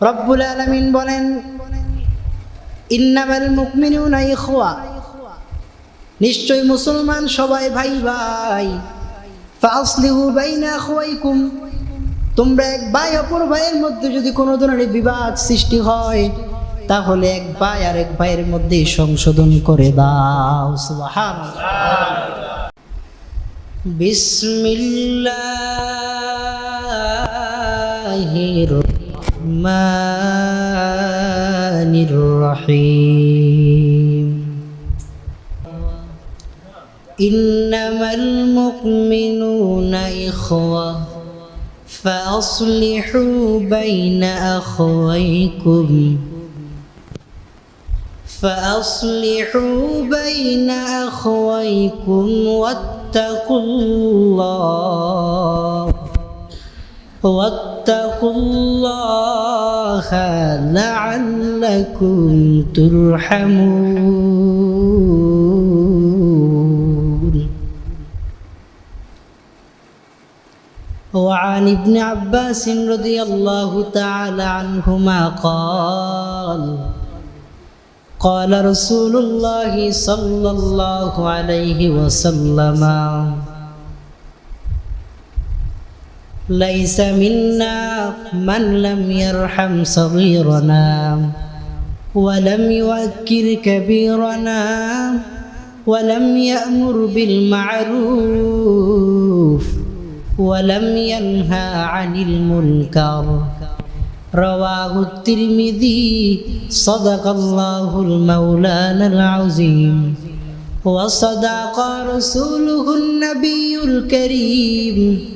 রব্বুল আলমিন বলেন, ইন্নামাল মুকমিনুনা ইখওয়া। নিশ্চয় মুসলমান সবাই ভাই ভাই ফাসলিহু বাইনা আখওয়াইকুম। তোমরা এক ভাই অপর ভাইয়ের মধ্যে যদি কোনো ধরনের বিবাদ সৃষ্টি হয়, তাহলে এক ভাই আর এক ভাইয়ের মধ্যে সংশোধন করে দাও। সুবহানাল্লাহ। বিসমিল্লাহির الرحمن الرحيم. إنما المؤمنون إخوة فأصلحوا بين أخويكم. فأصلحوا بين أخويكم واتقوا الله واتقوا الله لعلكم ترحمون. وعن ابن عباس رضي الله تعالى عنهما قال قال رسول الله صلى الله عليه وسلم ليس منا من لم يرحم صغيرنا ولم يوكر كبيرنا ولم يأمر بالمعروف ولم ينهى عن المنكر. رواه الترمذي. صدق الله المولانا العظيم. وصدق رسوله النبي الكريم.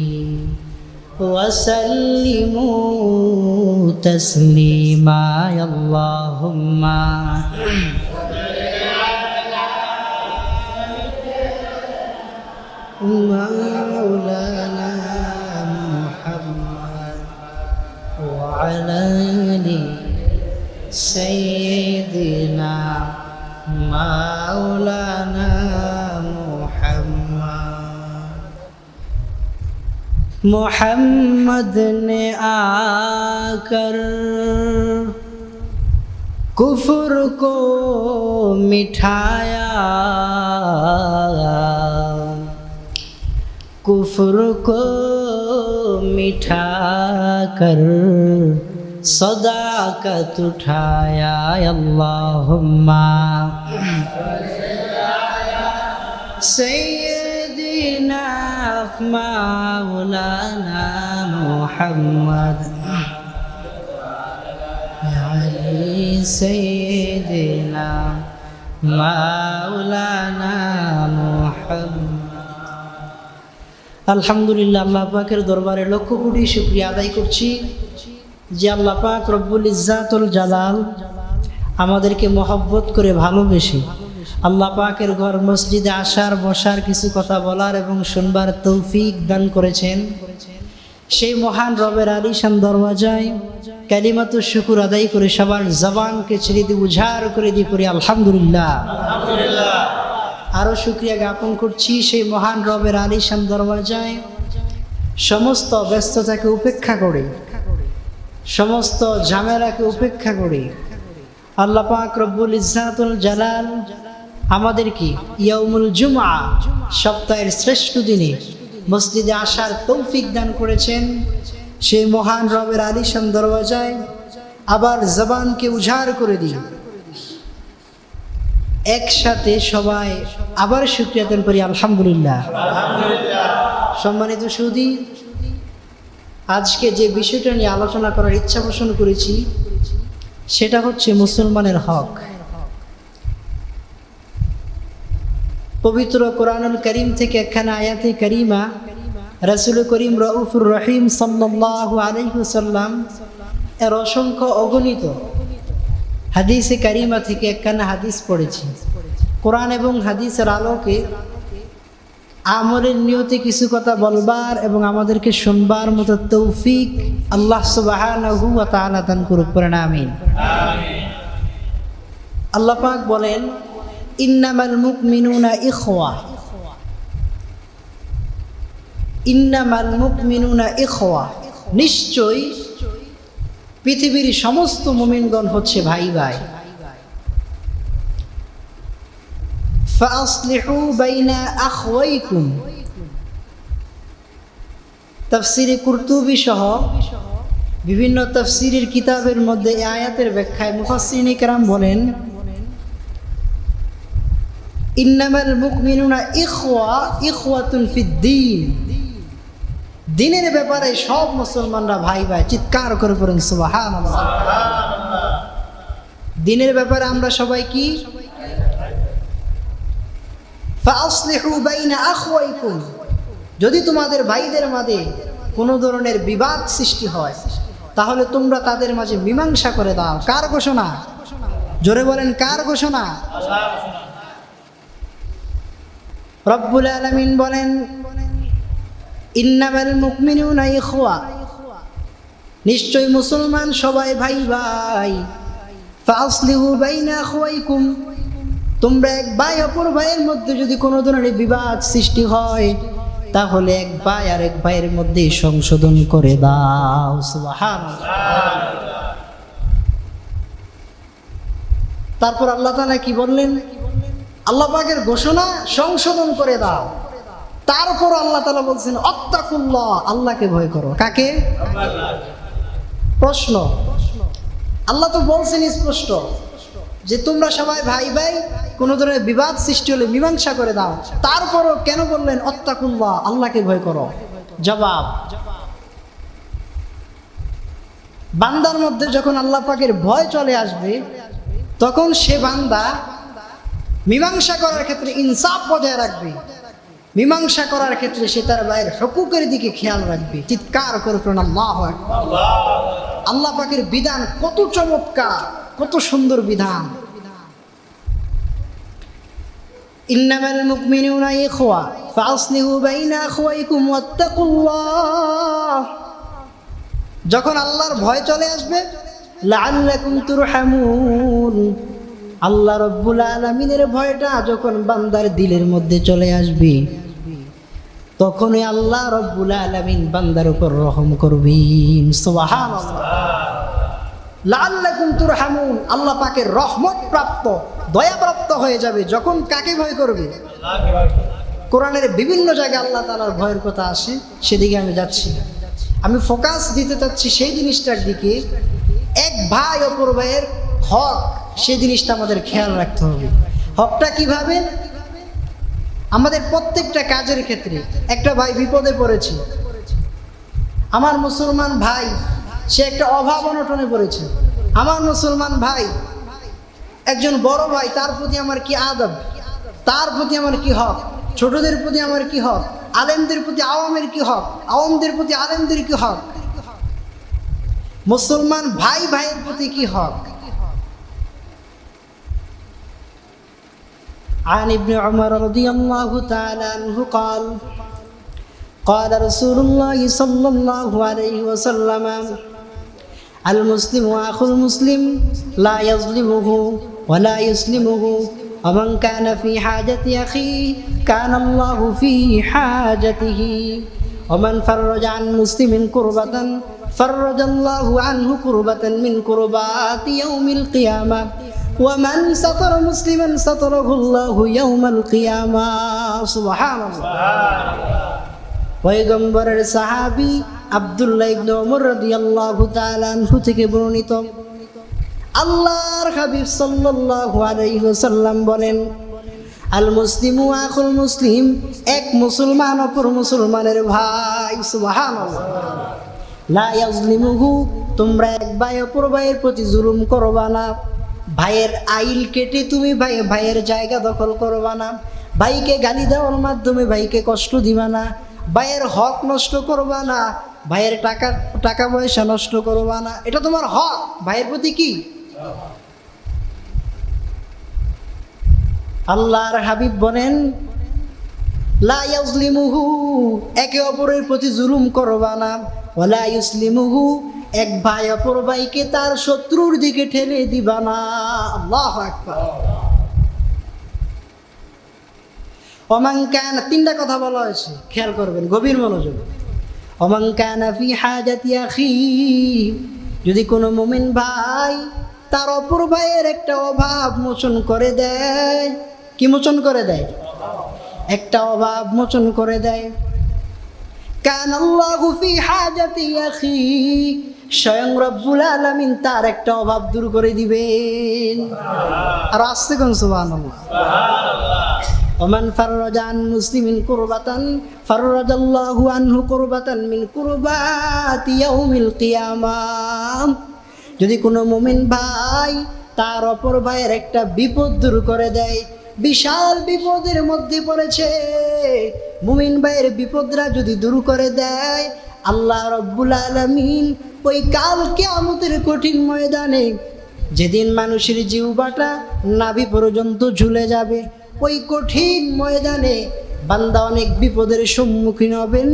وسلموا تسليما يا اللهم. مولانا محمد وعلى آل سيدنا مولانا محمد نے آ کر کفر کو مٹھایا کفر کو مٹھا کر صداقت اٹھایا اللہم سید مولانا محمد علي سيدنا مولانا محمد আলহামদুলিল্লাহ, আল্লাহ পাকের দরবারে লক্ষ কোটি শুক্রিয়া আদায় করছি যে আল্লাহ পাক রব্বুল ইজাতুল জালাল আমাদেরকে মহব্বত করে ভালোবেসে আল্লাহ পাকের ঘর মসজিদে আসার বসার কিছু কথা বলার এবং শুনবার তৌফিক দান করেছেন। সেই মহান রবের আলিশান দরওয়াজায় কালিমাত শুকুর আদায় করে সবার জবানকে ছেড়ে দিয়ে উঝাড় করে দিয়ে করি আলহামদুলিল্লাহ। আরও শুক্রিয়া জ্ঞাপন করছি সেই মহান রবের আলিশান দরওয়াজায়। সমস্ত ব্যস্ততাকে উপেক্ষা করে সমস্ত ঝামেলাকে উপেক্ষা করে আল্লাহ পাক রব্বুল ইজাতুল জালাল আমাদের কি? ইয়াউমুল জুমা সপ্তাহের শ্রেষ্ঠ দিনে মসজিদে আসার তৌফিক দান করেছেন সেই মহান রবের আলিশান দরওয়াজায়। আবার জবানকে উজাড় করে দিই একসাথে সবাই আবার শুক্রিয়াতন করি, আলহামদুলিল্লাহ। সম্মানিত সুদী আজকে যে বিষয়টা নিয়ে আলোচনা করার ইচ্ছা পোষণ করেছি, সেটা হচ্ছে মুসলমানের হক। পবিত্র কোরআনুল করিম থেকে একখানা আয়াতে করিমা, রসুল করিম রউফুর রহিম সাল্লাহ আলহিসাল্লাম এর অসংখ্য অগণিত হাদিসে কারিমা থেকে একখানা হাদিস পড়েছি। কোরআন এবং হাদিসের আলোকে আমলের নিয়তে কিছু কথা বলবার এবং আমাদেরকে শুনবার মতো তৌফিক আল্লাহ তাআলা দান করুক আমিন। বলেন ইন্নামাল মুখ মিনুনা ইখোয়া ইন্নামাল মুখ মিনুনা ইখোয়া নিশ্চয়ই পৃথিবীর সমস্ত মুমিনগণ হচ্ছে ভাই ভাই। ফাসলিহু বাইনা আখওয়াইকুম। তাফসিরে কুর্তুবি সহ বিভিন্ন তফসিরের কিতাবের মধ্যে আয়াতের ব্যাখ্যায় মুফাসিনী কেরাম বলেন ইন্নামাল মুকমিনুনা ইখওয়া, ইখওয়াতুন ফিদ্দিন দিনের ব্যাপারে সব মুসলমানরা ভাই ভাই, চিৎকার করে পড়েন, সুবহানাল্লাহ। দিনের ব্যাপারে আমরা সবাই কি? যদি তোমাদের ভাইদের মাঝে কোনো ধরনের বিবাদ সৃষ্টি হয়, তাহলে তোমরা তাদের মাঝে মীমাংসা করে দাও। কার ঘোষণা? জোরে বলেন, কার ঘোষণা? রব্বুল আলামিন বলেন, ইন্নামাল মুকমিনুনা ইখওয়া। নিশ্চয় মুসলমান সবাই ভাই ভাই ফাসলিহু বাইনা আখওয়াইকুম। তোমরা এক ভাই অপর ভাইয়ের মধ্যে যদি কোনো ধরনের বিবাদ সৃষ্টি হয়, তাহলে এক ভাই আর এক ভাইয়ের মধ্যে সংশোধন করে দাও। তারপর আল্লাহ তাআলা কি বললেন? আল্লাহ ঘোষণা সংশোধন করে দাও। তারপর আল্লাহ তাআলা বলছেন, অত্তাকুল্লাহ আল্লাহকে ভয় করো। কাকে? প্রশ্ন। আল্লাহ তো বলছেন স্পষ্ট যে, তোমরা সবাই ভাই ভাই কোনো ধরনের বিবাদ সৃষ্টি হলে মীমাংসা করে দাও। তারপরও কেন বললেন, অত্তাকুল্লাহ আল্লাহকে ভয় করো? জবাব। বান্দার মধ্যে যখন আল্লাহ পাকের ভয় চলে আসবে, তখন সে বান্দা মীমাংসা করার ক্ষেত্রে ইনসাফ বজায় রাখবে। মীমাংসা করার ক্ষেত্রে সে তার ভাইয়ের হকুকের দিকে খেয়াল রাখবে। চিৎকার করে আল্লাহ আল্লাহ পাকের বিধান কত চমৎকার, কত সুন্দর বিধান। ইন্নামাল মুকমিনুনা ইখওয়া, ফাসলিহু বাইনা আখওয়াইকুম ওয়াত্তাকুল্লাহ। যখন আল্লাহর ভয় চলে আসবে, লাআল্লাকুম তুরহামুন। আল্লাহ রব্বুল আলামিনের ভয়টা যখন বান্দার দিলের মধ্যে চলে আসবে, তখনই আল্লাহ রব্বুল আলামিন বান্দার উপর রহম করবেন। সুবহানাল্লাহ। লাল্লাকুম তুরহামুন। আল্লাহ পাকের রহমত প্রাপ্ত দয়াপ্রাপ্ত হয়ে যাবে যখন কাকে ভয় করবে? কোরআনের বিভিন্ন জায়গায় আল্লাহ তালার ভয়ের কথা আসে, সেদিকে আমি যাচ্ছি আমি ফোকাস দিতে চাচ্ছি সেই জিনিসটার দিকে। এক ভাই অপর ভাইয়ের হক সেই জিনিসটা আমাদের খেয়াল রাখতে হবে। হকটা কীভাবে? আমাদের প্রত্যেকটা কাজের ক্ষেত্রে। একটা ভাই বিপদে পড়েছে। আমার মুসলমান ভাই, সে একটা অভাব অনটনে পড়েছে। আমার মুসলমান ভাই, একজন বড় ভাই, তার প্রতি আমার কি আদব? তার প্রতি আমার কি হক? ছোটদের প্রতি আমার কি হক? আলেমদের প্রতি আওয়ামের কি হক? আওয়ামদের প্রতি আলেমদের কি হক? মুসলমান ভাই ভাইয়ের প্রতি কি হক? عن ابن عمر رضي الله تعالى عنه قال قال رسول الله صلى الله عليه وسلم المسلم أخو المسلم لا يظلمه ولا يسلمه ومن كان في حاجة أخيه كان الله في حاجته ومن فرج عن مسلم كربة فرج الله عنه كربة من كربات يوم القيامة. ওয়ামান সাতর মুসলিমান সাতর হুল্লাহুয়াউমাল কিয়ামা সুবহানাল্লাহ পয়গম্বরের সাহাবি আব্দুল্লাহ ইবনে ওমর রাদিয়াল্লাহু তাআলা আনহু থেকে বর্ণিত। আল্লাহর হাবিব সাল্লাল্লাহু আলাইহি ওয়াসাল্লাম বলেন আল মুসলিম ও আকুল মুসলিম, এক মুসলমান অপর মুসলমানের ভাই। সুবহানাল্লাহ লা ইয়াজলিমুহু, তোমরা এক ভাই অপর ভাইয়ের প্রতি জুলুম করবা না। ভাইয়ের আইল কেটে তুমি ভাই ভাইয়ের জায়গা দখল করবা না। ভাইকে গালি দেওয়ার মাধ্যমে ভাইকে কষ্ট দিবা না। ভাইয়ের হক নষ্ট করবা না। ভাইয়ের টাকা টাকা পয়সা নষ্ট করবা না। এটা তোমার হক। ভাইয়ের প্রতি কি? আল্লাহর হাবিব বলেন একে অপরের প্রতি জুলুম করবা না। ওলা ইউসলিমুহু এক ভাই, অপর ভাইকে তার শত্রুর দিকে ঠেলে দিবা না। আল্লাহু আকবার। অমান কান, তিনটা কথা বলা হয়েছে, খেয়াল করবেন, গভীর মনোযোগ। অমান কানা ফি হাজাতি আখি, যদি কোনো মুমিন ভাই তার অপর ভাইয়ের একটা অভাব মোচন করে দেয়, কি মোচন করে দেয়? একটা অভাব মোচন করে দেয়। কান আল্লাহু ফি হাজাতি আখি স্বয়ং রব্বুল আলামিন তার একটা অভাব দূর করে দিবেন আর আসতে কোন সুবহানাল্লাহ ومن فرج عن مسلم كربة فرج الله عنه كربة من كربات يوم القيامة যদি কোনো মুমিন ভাই তার অপর ভাইয়ের একটা বিপদ দূর করে দেয় বিশাল বিপদের মধ্যে পড়েছে মুমিন ভাইয়ের বিপদরা যদি দূর করে দেয় আল্লাহ রব্বুল আলমিন ওই কালকে আমাদের কঠিন ময়দানে যেদিন মানুষের জিউবাটা নাভি পর্যন্ত ঝুলে যাবে, ওই কঠিন ময়দানে বান্দা অনেক বিপদের সম্মুখীন হবেন।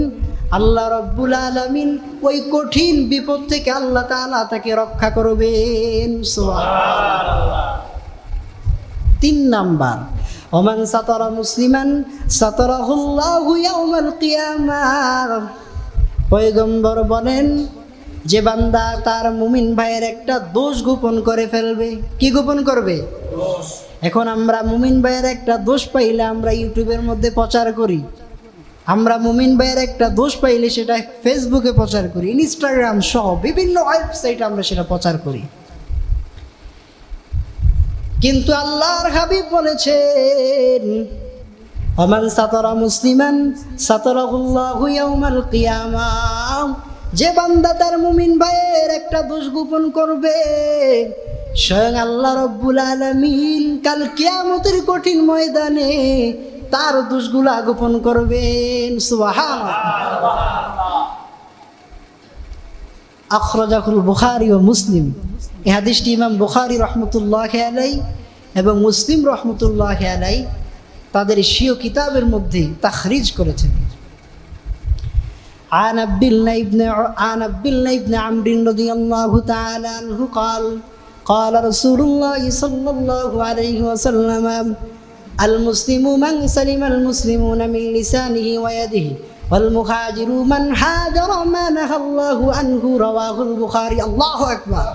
আল্লাহ রব্বুল আলমিন ওই কঠিন বিপদ থেকে আল্লাহ তাআলা তাকে রক্ষা করবেন। তিন নাম্বার, ওমান সাতরা মুসলিমান সাতরাহুল্লাহু ইয়াউমাল কিয়ামাহ। পয়গম্বর বলেন যে বান্দা তার মুমিন ভাইয়ের একটা দোষ গোপন করে ফেলবে। কি গোপন করবে? এখন আমরা মুমিন ভাইয়ের একটা দোষ পাইলে আমরা ইউটিউবের মধ্যে প্রচার করি। আমরা মুমিন ভাইয়ের একটা দোষ পাইলে সেটা ফেসবুকে প্রচার করি ইনস্টাগ্রাম সহ বিভিন্ন ওয়েবসাইটে আমরা সেটা প্রচার করি। কিন্তু আল্লাহর হাবিব বলেছেন অমান সাতরা মুসলিমান সাতরাহুল্লাহু ইয়াউমাল কিয়ামা। যে বান্দা তার মুমিন ভাইয়ের একটা দোষ গোপন করবে, স্বয়ং আল্লাহ রব্বুল আলামিন কাল কেয়ামতের কঠিন ময়দানে তার দোষগুলা গোপন করবেন। সুবহানাল্লাহ। আখরাজাহুল বুখারী ও মুসলিম। এই হাদিসটি ইমাম বুখারী রহমতুল্লাহ আলাই এবং মুসলিম রহমতুল্লাহ আলাই তাদের স্বীয় কিতাবের মধ্যে তাখরিজ করেছেন। عن عبد الله بن عن عبد الله بن عمرو رضي الله تعالى عنه قال قال رسول الله صلى الله عليه وسلم المسلم من سلم المسلمون من لسانه ويده والمهاجر من هاجر ما نهى الله عنه رواه البخاري الله أكبر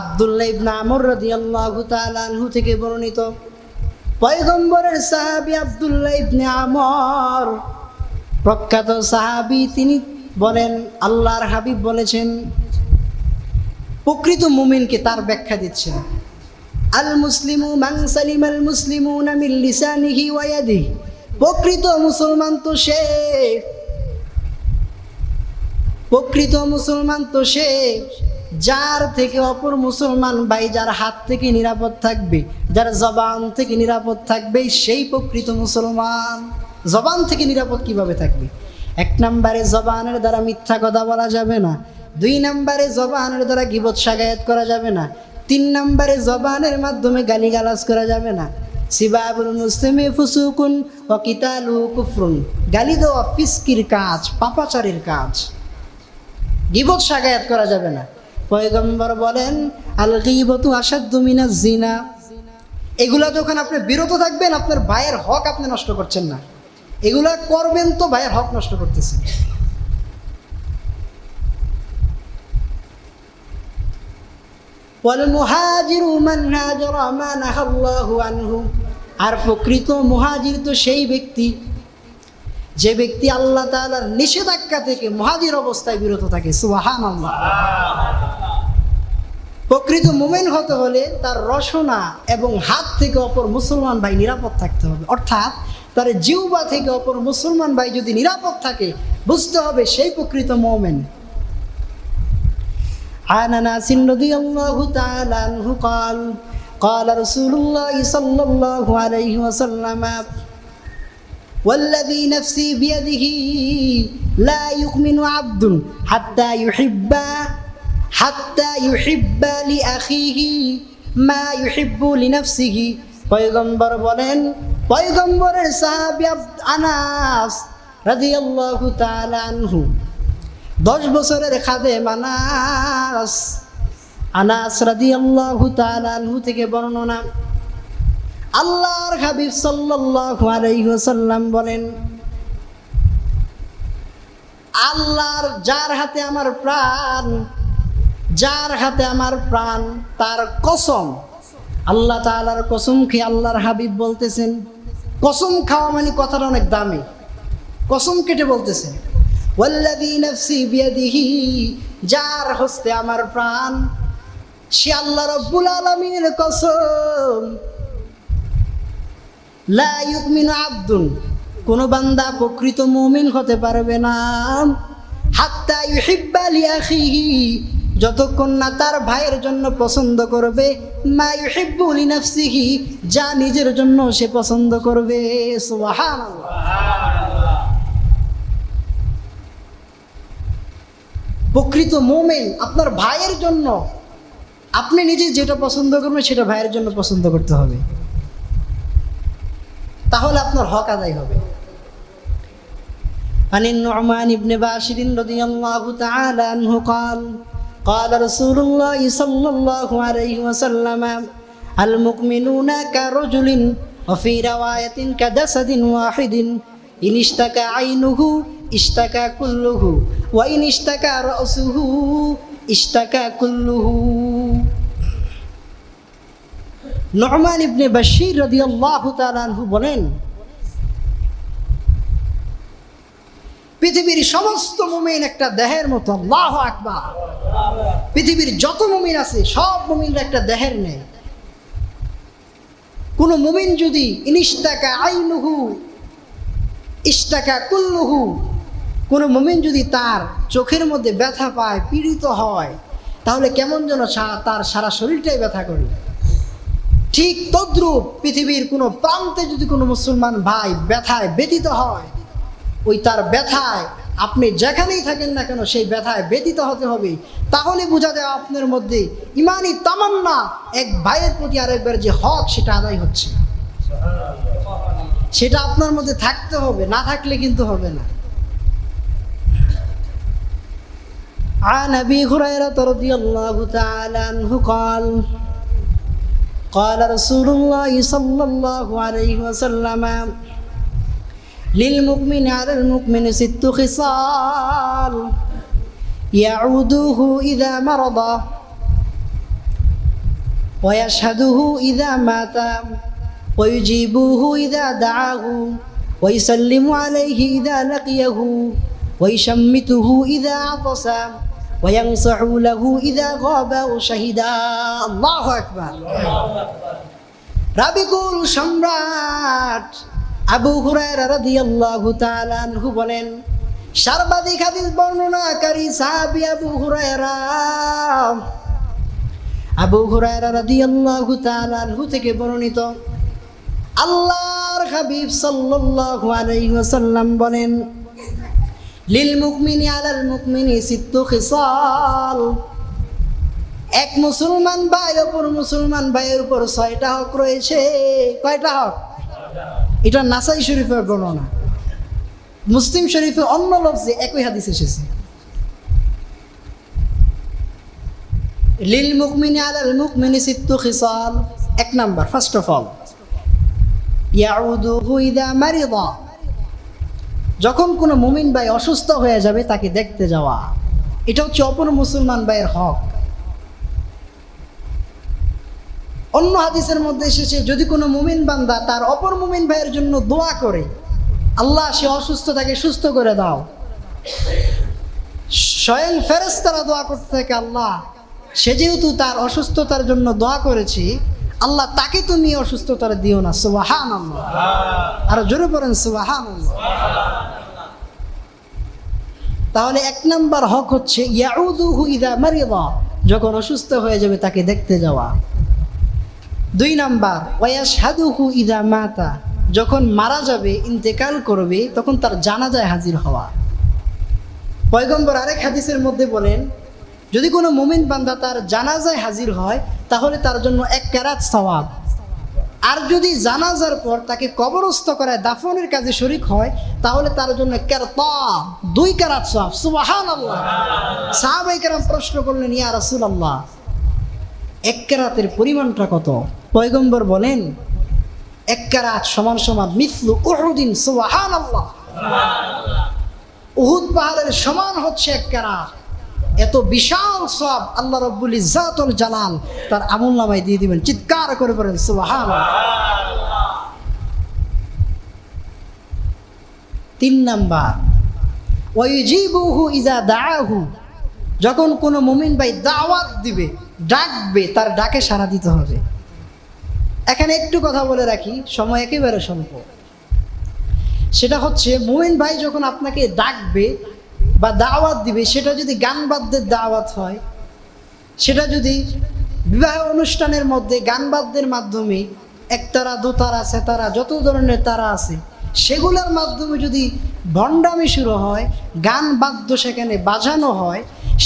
আবদুল্লাহ ইবনে আমর রাদিয়াল্লাহু তাআলা আনহু থেকে বর্ণিত পয়গম্বরের সাহাবী আবদুল্লাহ ইবনে আমর। প্রখ্যাত সাহাবি তিনি বলেন, আল্লাহর হাবিব বলেছেন, প্রকৃত মুমিনকে তার ব্যাখ্যা দিচ্ছেন আল মুসলিমু মান সালিমাল মুসলিমুনা মিন লিসানিহি ওয়া ইয়াদিহি। প্রকৃত মুসলমান তো সে, প্রকৃত মুসলমান তো সে, যার থেকে অপর মুসলমান ভাই যার হাত থেকে নিরাপদ থাকবে যার জবান থেকে নিরাপদ থাকবে, সেই প্রকৃত মুসলমান। জবান থেকে নিরাপদ কীভাবে থাকবে? এক নম্বরে জবানের দ্বারা মিথ্যা কথা বলা যাবে না। দুই নম্বরে জবানের দ্বারা গিবত সাগায়াত করা যাবে না। তিন নম্বরে জবানের মাধ্যমে গালিগালাজ করা যাবে না। সিবাবুল মুসলিমে ফুসুকুন ও কিতালু কুফরুন। গালি দেওয়া ফিস্কির কাজ, পাপাচারের কাজ। গিবত সাগায়াত করা যাবে না। পয়গম্বর বলেন, আল গিবতু আসাদ্দু মিনাজ জিনা। এগুলা যখন আপনি বিরত থাকবেন, আপনার ভাইয়ের হক আপনি নষ্ট করছেন না। এগুলা করবেন তো ভাইয়ের হক নষ্ট করতেছেন। আর প্রকৃত মহাজির তো সেই ব্যক্তি, যে ব্যক্তি আল্লাহ তালার নিষেধাজ্ঞা থেকে মহাজির অবস্থায় বিরত থাকে। সুবাহান আল্লাহ প্রকৃত মোমেন হতে হলে তার রসনা এবং হাত থেকে অপর মুসলমান ভাই নিরাপদ থাকতে হবে অর্থাৎ তার জিউবা থেকে অপর মুসলমান ভাই যদি নিরাপদ থাকে বুঝতে হবে সেই প্রকৃত মোমেন عن انس رضي الله تعالى عنه قال قال رسول الله صلى الله عليه وسلم والذي نفسي بيده لا يؤمن عبد حتى হাত্তা ইউহিব্বা লি মা ইউহিব্বু লি নাফসিহি পয়গম্বর বলেন, পয়গম্বরের সাহাবি আনাস রাদিয়াল্লাহু তাআলা আনহু, দশ বছরের খাদে মানাস আনাস রাদিয়াল্লাহু তাআলা আনহু থেকে বর্ণনা। আল্লাহর হাবিব সাল্লাল্লাহু আলাইহি ওয়াসাল্লাম বলেন, আল্লাহর যার হাতে আমার প্রাণ যার হাতে আমার প্রাণ, তার কসম। আল্লাহ তাআলার কসম খেয়ে আল্লাহর হাবিব বলতেছেন? কসম খাওয়া মানে কথাটা অনেক দামি। কসম কেটে বলতেছেন। ওয়াল্লাযী নাফসি বিয়াদিহি, যার হস্তে আমার প্রাণ, সে আল্লাহ রব্বুল আলামিনের কসম। লা ইউমিনু আব্দুন, কোন বান্দা প্রকৃত মুমিন হতে পারবে না। হাত্তা ইউহিব্বা লিআখিহি যতক্ষণ না তার ভাইয়ের জন্য পছন্দ করবে মা ইউহিব্বু লিনাফসিহি যা নিজের জন্য সে পছন্দ করবে সুবহানাল্লাহ প্রকৃত মোমেন আপনার ভাইয়ের জন্য আপনি নিজে যেটা পছন্দ করবেন সেটা ভাইয়ের জন্য পছন্দ করতে হবে তাহলে আপনার হক আদায় হবে عن النعمان بن باشر رضي الله تعالى عنه قال قال رسول الله صلى الله عليه وسلم المؤمنون كرجل وفي رواية كجسد واحد إن اشتكى عينه اشتكى كله وإن اشتكى رأسه اشتكى كله নরমান ইবনে বাশির রাদিয়াল্লাহু তাআলা আনহু বলেন পৃথিবীর সমস্ত মুমিন একটা দেহের মতো, আল্লাহ আকবার। পৃথিবীর যত মুমিন আছে, সব মুমিনরা একটা দেহের নেই। কোন মুমিন যদি ইনিস্তাকা আইনুহু ইস্তাকা কুল্লুহু, কোন মুমিন যদি তার চোখের মধ্যে ব্যথা পায়, পীড়িত হয়, তাহলে কেমন যেন তার সারা শরীরটাই ব্যথা করে ঠিক তদ্রূপ পৃথিবীর কোনো প্রান্তে যদি কোনো মুসলমান ভাই ব্যথায় ব্যতীত হয় ওই তার ব্যথায় আপনি যেখানেই থাকেন না কেন সেই ব্যথায় ব্যতীত হতে হবে তাহলে বোঝা যায় আপনার মধ্যে ইমানি তামান্না এক ভাইয়ের প্রতি আরেকবার যে হক সেটা আদায় হচ্ছে সেটা আপনার মধ্যে থাকতে হবে না থাকলে কিন্তু হবে না عن ابي هريره رضي الله تعالى عنه قال قال رسول الله صلى الله عليه وسلم للمؤمن على المؤمن ست خصال يعوده إذا مرض ويشهده إذا مات ويجيبه إذا دعاه ويسلم عليه إذا لقيه ويشمته إذا عطس وينصح له إذا غاب شهدا الله أكبر الله أكبر. ربي قول شمرات তাআলা আনহু বলেন, সর্বাধিক হাদিস বর্ণনাকারী সাহাবী আবু হুরায়রা। আবু হুরায়রা রাদিয়াল্লাহু তাআলা আনহু থেকে বর্ণিত, আল্লাহর হাবিব সাল্লাল্লাহু আলাইহি ওয়াসাল্লাম বলেন, লিল মুকমিনি আলাল মুকমিনি সিত্তু খিসাল। এক মুসলমান ভাই অপর মুসলমান ভাইয়ের উপর ছয়টা হক রয়েছে। কয়টা হক? এটা নাসাই শরীফের বর্ণনা। মুসলিম শরীফে অন্য লফজে একই হাদিস এসেছে। লিল মুকমিনি আলাল মুকমিনি সিত্তু খিসাল। এক নাম্বার ফার্স্ট অফ অল ইয়াউদুহু ইদা মারিদা। যখন কোনো মুমিন ভাই অসুস্থ হয়ে যাবে তাকে দেখতে যাওয়া। এটা হচ্ছে অপর মুসলমান ভাইয়ের হক। অন্য হাদিসের মধ্যে এসেছে, যদি কোনো মুমিন বান্দা তার অপর মুমিন ভাইয়ের জন্য দোয়া করে, আল্লাহ সে অসুস্থ তাকে সুস্থ করে দাও। স্বয়ং ফেরেস্তারা দোয়া করতে থাকে, আল্লাহ, সে যেহেতু তার অসুস্থতার জন্য দোয়া করেছি, আল্লাহ তাকে তুমি অসুস্থতার দিও না সুবাহান আর জোরে পড়েন সুবাহান তাহলে এক নাম্বার হক হচ্ছে, ইয়াউদুহু ইদা মারিদা, যখন অসুস্থ হয়ে যাবে তাকে দেখতে যাওয়া। দুই নাম্বার ওয়াশহাদুহু ইদা মাতা। যখন মারা যাবে, ইন্তেকাল করবে, তখন তার জানাজায় হাজির হওয়া। পয়গম্বর আরেক হাদিসের মধ্যে বলেন, যদি কোনো মোমিন বান্দা তার জানাজায় হাজির হয়, তাহলে তার জন্য এক ক্যারাত সওয়াব। আর যদি জানাজার পর তাকে কবরস্থ করায় দাফনের কাজে শরিক হয়, তাহলে তার জন্য কেরতা দুই ক্যারাত সওয়াব। সুবাহান আল্লাহ সাহাবাই কেরাম প্রশ্ন করলেন, ইয়া রাসুল আল্লাহ এক কেরাতের পরিমাণটা কত? পয়গম্বর বলেন এক কেরাত সমান সমান মিসলু উহুদিন সুবাহান আল্লাহ উহুদ পাহাড়ের সমান হচ্ছে এক কেরাত এত বিশাল সব আল্লাহ রব্বুল ইজাতুল জালাল তার আমুল নামায় দিয়ে দিবেন। চিৎকার করে বলেন সুবাহান তিন নাম্বার, ওয়াইজিবুহু ইজা দাআহু। যখন কোনো মুমিন ভাই দাওয়াত দিবে, ডাকবে, তার ডাকে সাড়া দিতে হবে। এখানে একটু কথা বলে রাখি, সময় একেবারে স্বল্প। সেটা হচ্ছে, মুমিন ভাই যখন আপনাকে ডাকবে বা দাওয়াত দিবে, সেটা যদি গান বাদ্যের দাওয়াত হয়, সেটা যদি বিবাহ অনুষ্ঠানের মধ্যে গান বাদ্যের মাধ্যমে একতারা, দোতারা, সেতারা, যত ধরনের তারা আছে, সেগুলোর মাধ্যমে যদি ভণ্ডামি শুরু হয় গান বাদ্য সেখানে বাজানো হয়,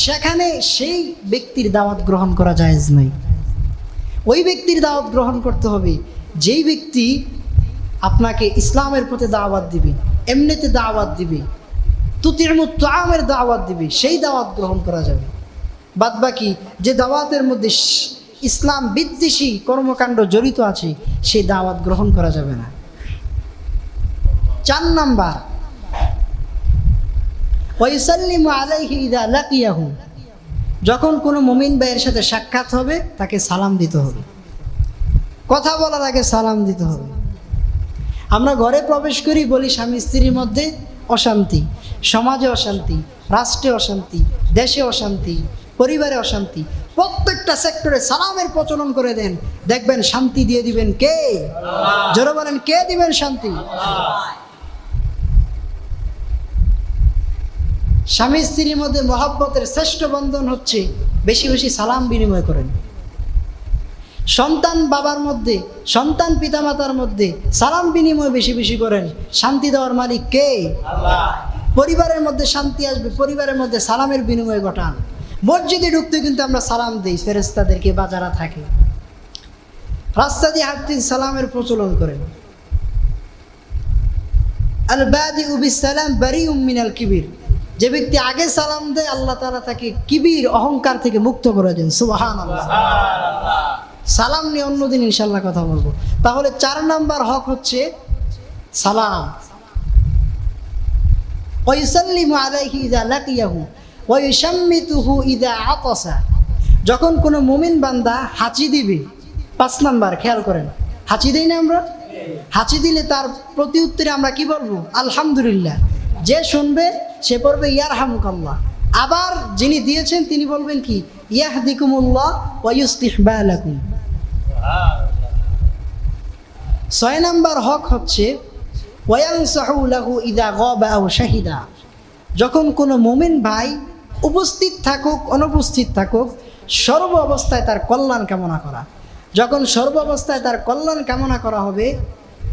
সেখানে সেই ব্যক্তির দাওয়াত গ্রহণ করা জায়েজ নয়। ওই ব্যক্তির দাওয়াত গ্রহণ করতে হবে। যেই ব্যক্তি আপনাকে ইসলামের প্রতি দাওয়াত দিবে, এমনিতে দাওয়াত দিবে তুতির আমের দাওয়াত দিবে, সেই দাওয়াত গ্রহণ করা যাবে। বাদ বাকি যে দাওয়াতের মধ্যে ইসলাম বিদ্বেষী কর্মকাণ্ড জড়িত আছে, সেই দাওয়াত গ্রহণ করা যাবে না। চার নাম্বার, ওয়াইসাল্লিম আলাইহি ইদা লাকিয়াহু। যখন কোনো মুমিন ভাইয়ের সাথে সাক্ষাৎ হবে, তাকে সালাম দিতে হবে। কথা বলার আগে সালাম দিতে হবে। আমরা ঘরে প্রবেশ করি, বলি স্বামী স্ত্রীর মধ্যে অশান্তি, সমাজে অশান্তি, রাষ্ট্রে অশান্তি, দেশে অশান্তি, পরিবারে অশান্তি, প্রত্যেকটা সেক্টরে সালামের প্রচলন করে দেন। দেখবেন শান্তি দিয়ে দিবেন কে? জোরে বলেন, কে দিবেন শান্তি? স্বামী স্ত্রীর মধ্যে মহাব্বতের শ্রেষ্ঠ বন্ধন হচ্ছে বেশি বেশি সালাম বিনিময় করেন। সন্তান বাবার মধ্যে সন্তান পিতামাতার মধ্যে সালাম বিনিময় বেশি বেশি করেন। শান্তি দেওয়ার মালিক কে? পরিবারের মধ্যে শান্তি আসবে পরিবারের মধ্যে সালামের বিনিময় ঘটান। মসজিদে ঢুকতে কিন্তু আমরা সালাম দিই ফেরেস্তাদেরকে বা যারা থাকে। রাস্তা দিয়ে হাঁটতে সালামের প্রচলন করেন। আল বাদি উবি সালাম বারি উম্মিনাল কিবির। যে ব্যক্তি আগে সালাম দেয় আল্লাহ তালা তাকে কিবির অহংকার থেকে মুক্ত করে দেন। সুবাহান আল্লাহ সালাম নিয়ে অন্যদিন ইনশাল্লাহ কথা বলব। তাহলে চার নাম্বার হক হচ্ছে সালাম। ওয়াইসাল্লিমু আলাইহি ইদা লাকিয়াহু ওয়াইশাম্মিতুহু ইদা আতাসা। যখন কোনো মুমিন বান্দা হাঁচি দিবে পাঁচ নাম্বার খেয়াল করেন। হাঁচি দেই না আমরা? হাঁচি দিলে তার প্রতি উত্তরে আমরা কি বলব? আলহামদুলিল্লাহ। যে শুনবে সে পড়বে ইয়ার হামুকাল্লাহ আবার যিনি দিয়েছেন, তিনি বলবেন কি? ইয়াহদিকুমুল্লাহ ওয়ায়ুস্তিহ বালাকুম ছয় নাম্বার হক হচ্ছে ওয়াংসাহু ইদা গবা আও শাহিদা। যখন কোনো মোমেন ভাই উপস্থিত থাকুক, অনুপস্থিত থাকুক, সর্ব অবস্থায় তার কল্যাণ কামনা করা। যখন সর্ব অবস্থায় তার কল্যাণ কামনা করা হবে,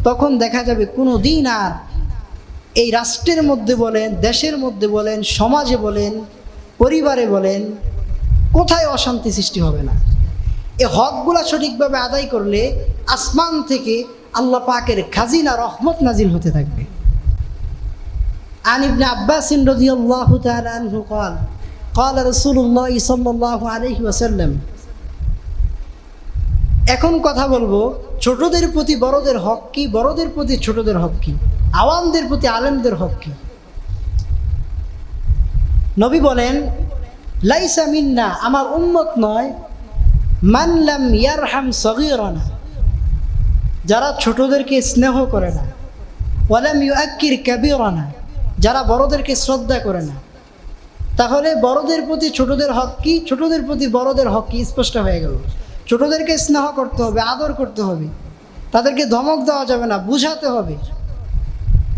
তখন দেখা যাবে কোনো দিন আর এই রাষ্ট্রের মধ্যে বলেন দেশের মধ্যে বলেন সমাজে বলেন পরিবারে বলেন কোথায় অশান্তি সৃষ্টি হবে না এ হকগুলা সঠিকভাবে আদায় করলে আসমান থেকে আল্লাহ পাকের খাজিনা রহমত নাজিল হতে থাকবে عن ابن عباس رضي الله تعالى عنه قال قال رسول الله صلى الله عليه وسلم এখন কথা বলবো ছোটদের প্রতি বড়দের হক কি বড়দের প্রতি ছোটদের হক কি আওয়ামদের প্রতি আলেমদের হক কি? নবী বলেন, লাইসা মিন্না, আমার উম্মত নয় মানলাম ইয়ারহাম সগিরনা, যারা ছোটদেরকে স্নেহ করে না ওয়ালাম ইউ ইউআক্কির কাবিরনা, যারা বড়দেরকে শ্রদ্ধা করে না। তাহলে বড়দের প্রতি ছোটদের হক কি? ছোটদের প্রতি বড়দের হক কি? স্পষ্ট হয়ে গেল। ছোটদেরকে স্নেহ করতে হবে, আদর করতে হবে। তাদেরকে ধমক দেওয়া যাবে না, বুঝাতে হবে।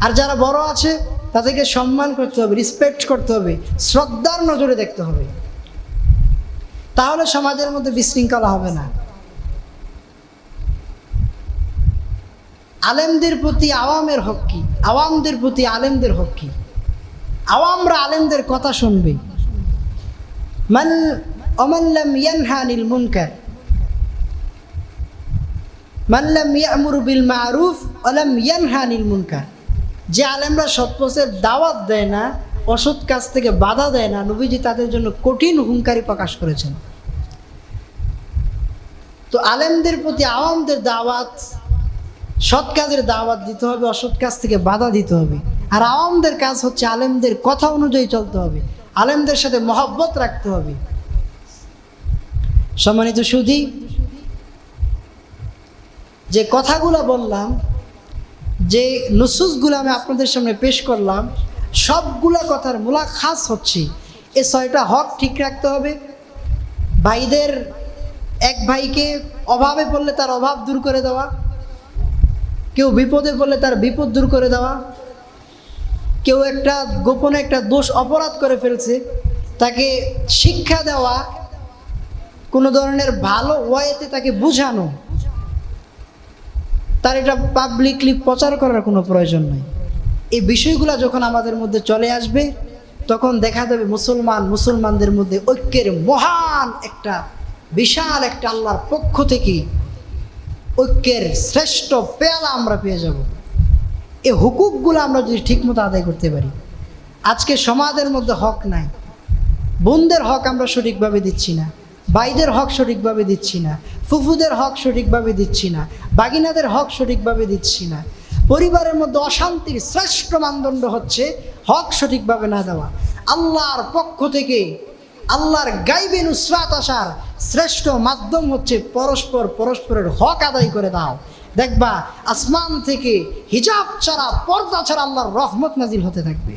আর যারা বড় আছে, তাদেরকে সম্মান করতে হবে রেসপেক্ট করতে হবে, শ্রদ্ধার নজরে দেখতে হবে। তাহলে সমাজের মধ্যে বিশৃঙ্খলা হবে না। আলেমদের প্রতি আওয়ামের হক কি? আওয়ামদের প্রতি আলেমদের হক কি? আওয়ামরা আলেমদের কথা শুনবে। মান অমাল্লাম ইয়ানহানিল মুনকার। মাল্লাম ইয়ামুর বিল মারুফ আলাম ইয়ানহানিল মুনকার। যে আলেমরা সৎপথের দাওয়াত দেয় না, অসৎ কাজ থেকে বাধা দেয় না, নবীজি তাদের জন্য কঠিন হুঙ্কারি প্রকাশ করেছেন। তো আলেমদের প্রতি আওয়ামদের দাওয়াত, সৎ কাজের দাওয়াত দিতে হবে, অসৎ কাজ থেকে বাধা দিতে হবে। আর আওয়ামদের কাজ হচ্ছে আলেমদের কথা অনুযায়ী চলতে হবে, আলেমদের সাথে মহব্বত রাখতে হবে। সম্মানিত সুধী, যে কথাগুলো বললাম যে নুসুসগুলো আমি আপনাদের সামনে পেশ করলাম, সবগুলা কথার মূলা খাস হচ্ছে। এ ছয়টা হক ঠিক রাখতে হবে। ভাইদের এক ভাইকে অভাবে পড়লে তার অভাব দূর করে দেওয়া। কেউ বিপদে পড়লে তার বিপদ দূর করে দেওয়া। কেউ একটা গোপনে একটা দোষ অপরাধ করে ফেলছে, তাকে শিক্ষা দেওয়া, কোনো ধরনের ভালো ওয়েতে তাকে বোঝানো। তার এটা পাবলিকলি প্রচার করার কোনো প্রয়োজন নেই। এই বিষয়গুলো যখন আমাদের মধ্যে চলে আসবে, তখন দেখা যাবে মুসলমান, মুসলমানদের মধ্যে ঐক্যের মহান একটা, বিশাল একটা আল্লাহর পক্ষ থেকে ঐক্যের শ্রেষ্ঠ পেয়ালা আমরা পেয়ে যাব। এই হুকুকগুলো আমরা যদি ঠিকমতো আদায় করতে পারি, আজকে সমাজের মধ্যে হক নাই। বোনদের হক আমরা সঠিকভাবে দিচ্ছি না। ভাইদের হক সঠিকভাবে দিচ্ছি না। ফুফুদের হক সঠিকভাবে দিচ্ছি না, বাগিনাদের হক সঠিকভাবে দিচ্ছি না। পরিবারের মধ্যে অশান্তির শ্রেষ্ঠ মানদণ্ড হচ্ছে হক সঠিকভাবে না দেওয়া। আল্লাহর পক্ষ থেকে আল্লাহর গাইবে নুসরাত আসার শ্রেষ্ঠ মাধ্যম হচ্ছে পরস্পর পরস্পরের হক আদায় করে দাও। দেখবা, আসমান থেকে হিজাব ছাড়া, পর্দা ছাড়া আল্লাহর রহমত নাজিল হতে থাকবে।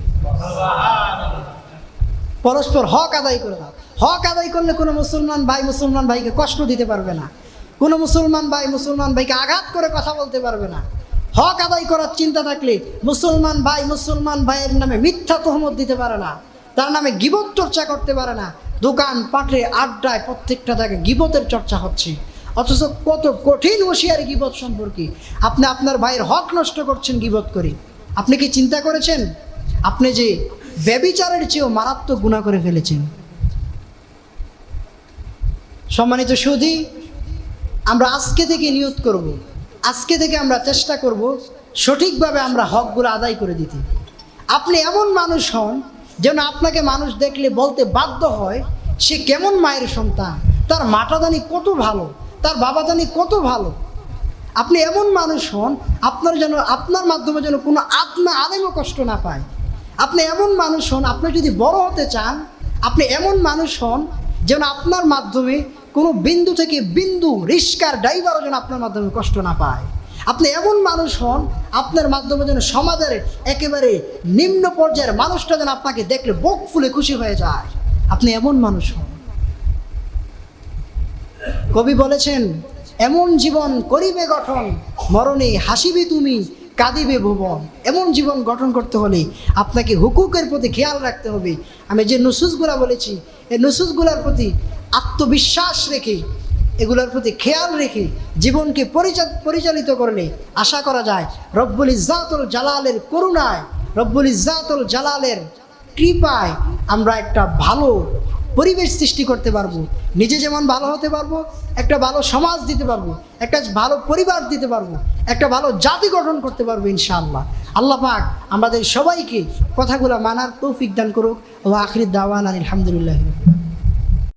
পরস্পর হক আদায় করে দাও। হক আদায় করলে কোনো মুসলমান ভাই, মুসলমান ভাইকে কষ্ট দিতে পারবে না। কোনো মুসলমান ভাই মুসলমান ভাইকে আঘাত করে কথা বলতে পারবে না। হক আদায় করার চিন্তা থাকলে মুসলমান ভাই মুসলমান ভাইয়ের নামে মিথ্যা তহমত দিতে পারে না। তার নামে গিবত চর্চা করতে পারে না। দোকান পাটে আড্ডায় প্রত্যেকটা জায়গায় গিবতের চর্চা হচ্ছে। অথচ কত কঠিন হুঁশিয়ারি গিবত সম্পর্কে। আপনি আপনার ভাইয়ের হক নষ্ট করছেন গিবত করে। আপনি কি চিন্তা করেছেন? আপনি যে ব্যবিচারের চেয়েও মারাত্মক গুণা করে ফেলেছেন। সম্মানিত সুধী আমরা আজকে থেকে নিয়ত করব। আজকে থেকে আমরা চেষ্টা করব সঠিকভাবে আমরা হকগুলো আদায় করে দিতে আপনি এমন মানুষ হন যেন আপনাকে মানুষ দেখলে বলতে বাধ্য হয়, সে কেমন মায়ের সন্তান, তার মাটাদানি কত ভালো, তার বাবাদানি কত ভালো আপনি এমন মানুষ হন, আপনার যেন, আপনার মাধ্যমে যেন কোনো আত্মা আলেমও কষ্ট না পায় আপনি এমন মানুষ হন, আপনি যদি বড় হতে চান, আপনি এমন মানুষ হন যেন আপনার মাধ্যমে কোনো বিন্দু থেকে বিন্দু রিস্কার ড্রাইভারও যেন আপনার মাধ্যমে কষ্ট না পায়। আপনি এমন মানুষ হন, আপনার মাধ্যমে যেন সমাজের একেবারে নিম্ন পর্যায়ের মানুষটা যেন আপনাকে দেখলে বুক ফুলে খুশি হয়ে যায়। আপনি এমন মানুষ হন। কবি বলেছেন, এমন জীবন করিবে গঠন, মরণে হাসিবে তুমি, কাঁদিবে ভুবন। এমন জীবন গঠন করতে হলে আপনাকে হুকুকের প্রতি খেয়াল রাখতে হবে। আমি যে নুসুসগুলা বলেছি, এই নুসুসগুলার প্রতি আত্মবিশ্বাস রেখে, এগুলোর প্রতি খেয়াল রেখে জীবনকে পরিচা- পরিচালিত করলে আশা করা যায় রব্বুল ইজাতুল জালালের করুণায়, রব্বুল ইজাতুল জালালের কৃপায় আমরা একটা ভালো পরিবেশ সৃষ্টি করতে পারব। নিজে যেমন ভালো হতে পারব, একটা ভালো সমাজ দিতে পারব, একটা ভালো পরিবার দিতে পারব, একটা ভালো জাতি গঠন করতে পারব ইনশাআল্লাহ। আল্লাহ পাক আমাদের সবাইকে কথাগুলো মানার তৌফিক দান করুক। ও আখরিদ দাওয়ান আলহামদুলিল্লাহ।